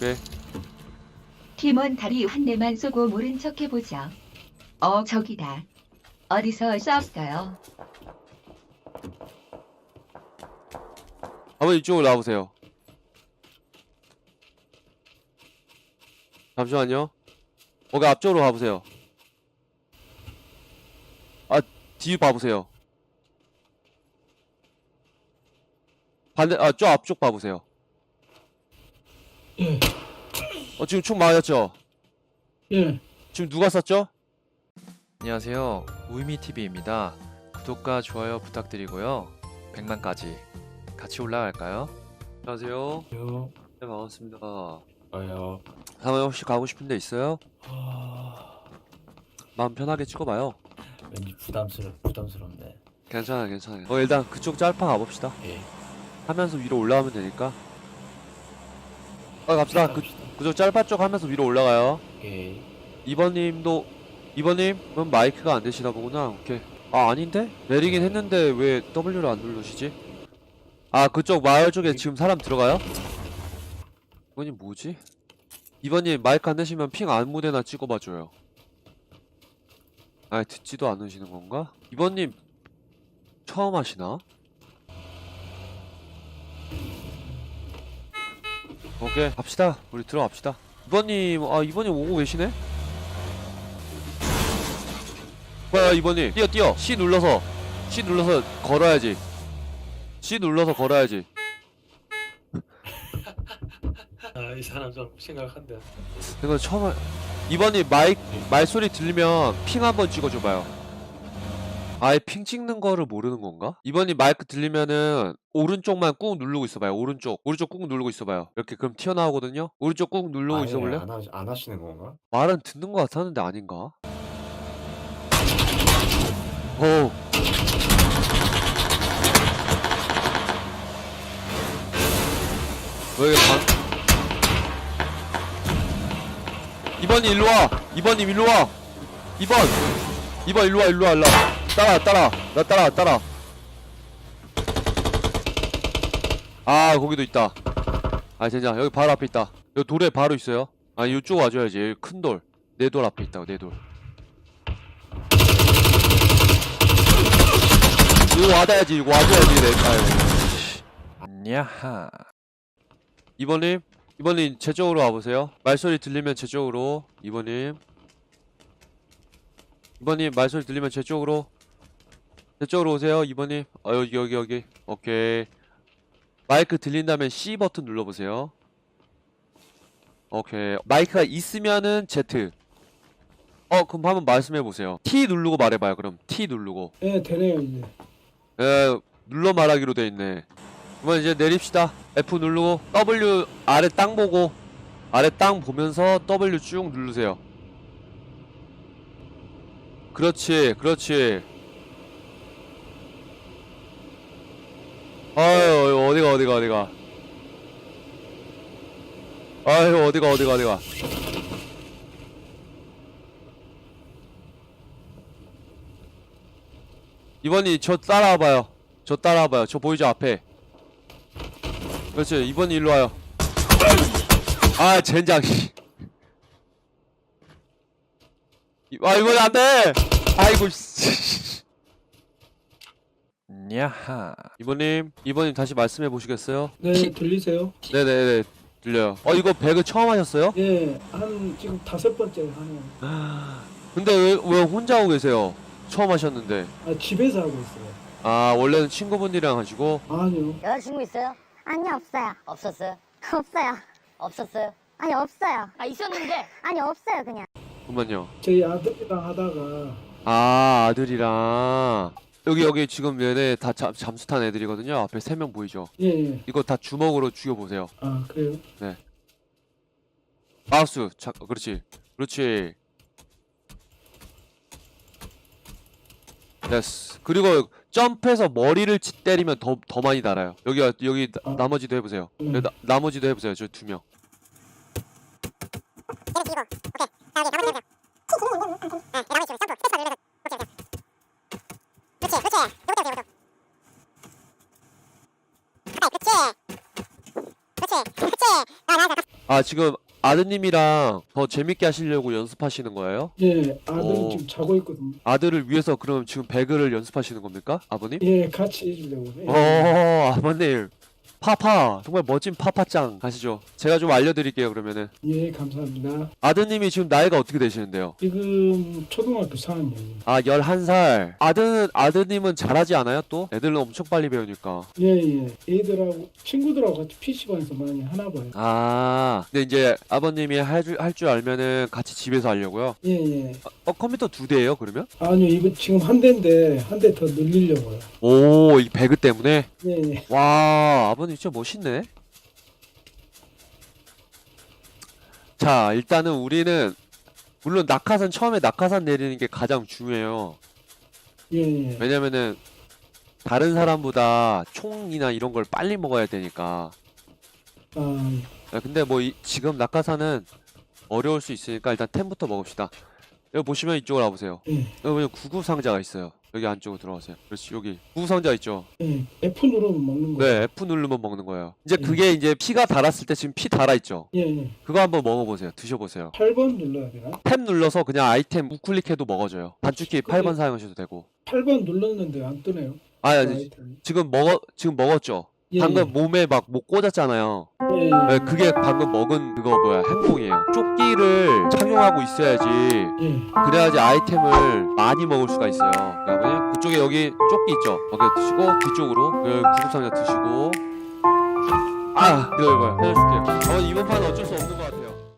오케이. 팀원 다리 한 대만 쏘고 모른 척 해보죠. 어, 저기다. 어디서 쐈어요? 한번 이쪽으로 나와보세요. 잠시만요. 거기 앞쪽으로 가보세요. 아, 뒤 봐보세요. 반대, 아, 저 앞쪽 봐보세요. 예, 어, 지금 총 맞았죠? 예. 지금 누가 쐈죠? 안녕하세요. 우이미TV입니다. 구독과 좋아요 부탁드리고요. 100만까지 같이 올라갈까요? 안녕하세요. 요, 네, 반갑습니다. 아요. 다음에 혹시 가고 싶은 데 있어요? 아, 마음 편하게 찍어봐요. 왠지 부담스럽, 부담스럽네. 괜찮아요, 괜찮아요. 어, 일단 그쪽 짤파 가봅시다. 예. 하면서 위로 올라가면 되니까. 아, 갑시다. 그, 갑시다. 그쪽 짤파 쪽 하면서 위로 올라가요. 예. 2번님도, 2번님? 그럼 마이크가 안 되시나 보구나. 오케이. 아, 아닌데? 내리긴 했는데 왜 W를 안 누르시지? 아, 그쪽 마을 쪽에 지금 사람 들어가요? 2번님 뭐지? 2번님 마이크 안 되시면 핑 아무데나 찍어봐줘요. 아, 듣지도 않으시는 건가? 2번님 처음 하시나? 오케이. 갑시다. 우리 들어갑시다. 이번님 아 이번님 오고 계시네? 뭐야 이번님? 뛰어 뛰어. C 눌러서 C 눌러서 걸어야지. C 눌러서 걸어야지. 아, 이 사람 좀 심각한데. 이거 처음 하... 이번님 마이 말소리 들리면 핑 한번 찍어줘봐요 아예 핑 찍는 거를 모르는 건가? 이번님 마이크 들리면은 오른쪽만 꾹 누르고 있어봐요 오른쪽 오른쪽 꾹 누르고 있어봐요 이렇게 그럼 튀어나오거든요 오른쪽 꾹 누르고 아예 있어볼래? 안, 하, 안 하시는 건가? 말은 듣는 것 같았는데 아닌가? 오. 왜 반... 이번님 일로 와. 이번님 일로 와. 이번. 이번 일로 와 일로 와 일로 와. 따라 따라. 나 따라 따라. 아 거기도 있다. 아 진짜 여기 바로 앞에 있다. 여기 돌에 바로 있어요. 아 이쪽 와줘야지. 큰 돌. 내 돌 앞에 있다고 내 돌. 이거 와줘야지 이거 와줘야지 내 아유. 야하. 이번님 이번님 제 쪽으로 와보세요. 말소리 들리면 제 쪽으로. 이번님 이번님 말소리 들리면 제 쪽으로. 제 쪽으로 오세요. 이번님 어 여기 여기 여기. 오케이. 마이크 들린다면 C 버튼 눌러보세요. 오케이. 마이크가 있으면은 Z. 어 그럼 한번 말씀해 보세요. T 누르고 말해봐요. 그럼 T 누르고. 예, 되네요, 이제. 에 눌러 말하기로 돼 있네. 이번 이제 내립시다. F 누르고 W 아래 땅 보고 아래 땅 보면서 W 쭉 누르세요. 그렇지, 그렇지. 아유 어디가 어디가 어디가. 아유 어디가 어디가 어디가. 이번이 저 따라와봐요. 저 따라와봐요. 저 보이죠 앞에. 그렇지. 이번이 일로 와요. 아 젠장. 아 이번이 안 돼. 아이고. 씨. 야하. 이번님, 이번님 다시 말씀해 보시겠어요? 네, 키- 들리세요? 네네네 들려요. 어 이거 배그 처음 하셨어요? 예, 한 지금 다섯 번째 하는. 근데 왜, 왜 혼자 하고 계세요? 처음 하셨는데. 아, 집에서 하고 있어요. 아 원래는 친구분들이랑 하시고. 아니요. 여자친구 있어요? 아니 없어요. 없었어요? 없어요. 없었어요? 아니 없어요. 아 있었는데 아니 없어요 그냥. 잠깐만요. 저희 아들이랑 하다가 아 아들이랑 여기 여기 지금 얘네 다 잠, 잠수 탄 애들이거든요. 앞에 세 명 보이죠? 예, 예. 이거 다 주먹으로 죽여 보세요. 아, 그래요? 마우스. 자, 그렇지. 그렇지. 됐어. 그리고 점프해서 머리를 치- 때리면 더, 더 많이 달아요. 여기 여기 나, 어. 나머지도 해 보세요. 음. 여기 나, 나머지도 해 보세요. 저 두 명 아 지금 아드님이랑 더 재밌게 하시려고 연습하시는 거예요? 예, 아들은 오. 지금 자고 있거든요. 아들을 위해서 그럼 지금 배그를 연습하시는 겁니까? 아버님? 예, 같이 해주려고. 예. 어 아버님 파파 정말 멋진 파파짱 하시죠 제가 좀 알려드릴게요 그러면은 예, 감사합니다. 아드님이 지금 나이가 어떻게 되시는데요? 지금 초등학교 4학년이에요. 아 11살 아드는 아드님은 잘하지 않아요 또? 애들은 엄청 빨리 배우니까 예, 예. 애들하고 친구들하고 같이 PC방에서 많이 하나 봐요. 아 근데 이제 아버님이 할 줄 할 줄 알면은 같이 집에서 하려고요? 예, 예. 어 컴퓨터 두 대예요 그러면? 아니요, 이거 지금 한 대인데 한 대 더 늘리려고요. 오이 배그 때문에? 예, 예. 와 아버님 진짜 멋있네. 자 일단은 우리는 물론 낙하산 처음에 낙하산 내리는 게 가장 중요해요. 예, 예. 왜냐면은 다른 사람보다 총이나 이런 걸 빨리 먹어야 되니까. 아, 야, 근데 뭐 이- 지금 낙하산은 어려울 수 있으니까 일단 템부터 먹읍시다. 여기 보시면 이쪽으로 와보세요. 예, 여기 보면 구급 상자가 있어요 여기 안쪽으로 들어가세요 그렇지 여기 구급 상자 있죠 예. F 누르면 먹는 거예요. 네 F 누르면 먹는 거예요 이제 음. 그게 이제 피가 달았을 때 지금 피 달아 있죠 예, 예. 그거 한번 먹어보세요 드셔보세요 8번 눌러야 되나? 탭 눌러서 그냥 아이템 우클릭해도 먹어줘요 단축키 그게- 8번 사용하셔도 되고 8번 눌렀는데 안 뜨네요. 아 야, 아이템이. 지금 먹어 지금 먹었죠 예, 방금 몸에 막뭐 꽂았잖아요. 예, 예. 네, 그게 방금 먹은 그거 뭐야? 행동이에요. 조끼를 착용하고 있어야지 예. 그래야지 아이템을 많이 먹을 수가 있어요. 그러면 그쪽에 여기 조끼 있죠? 거기 드시고 뒤쪽으로 그 구급상자 드시고. 아 이거 이거요 해줄게요. 어 이번 판은 어쩔 수 없는 것 같아요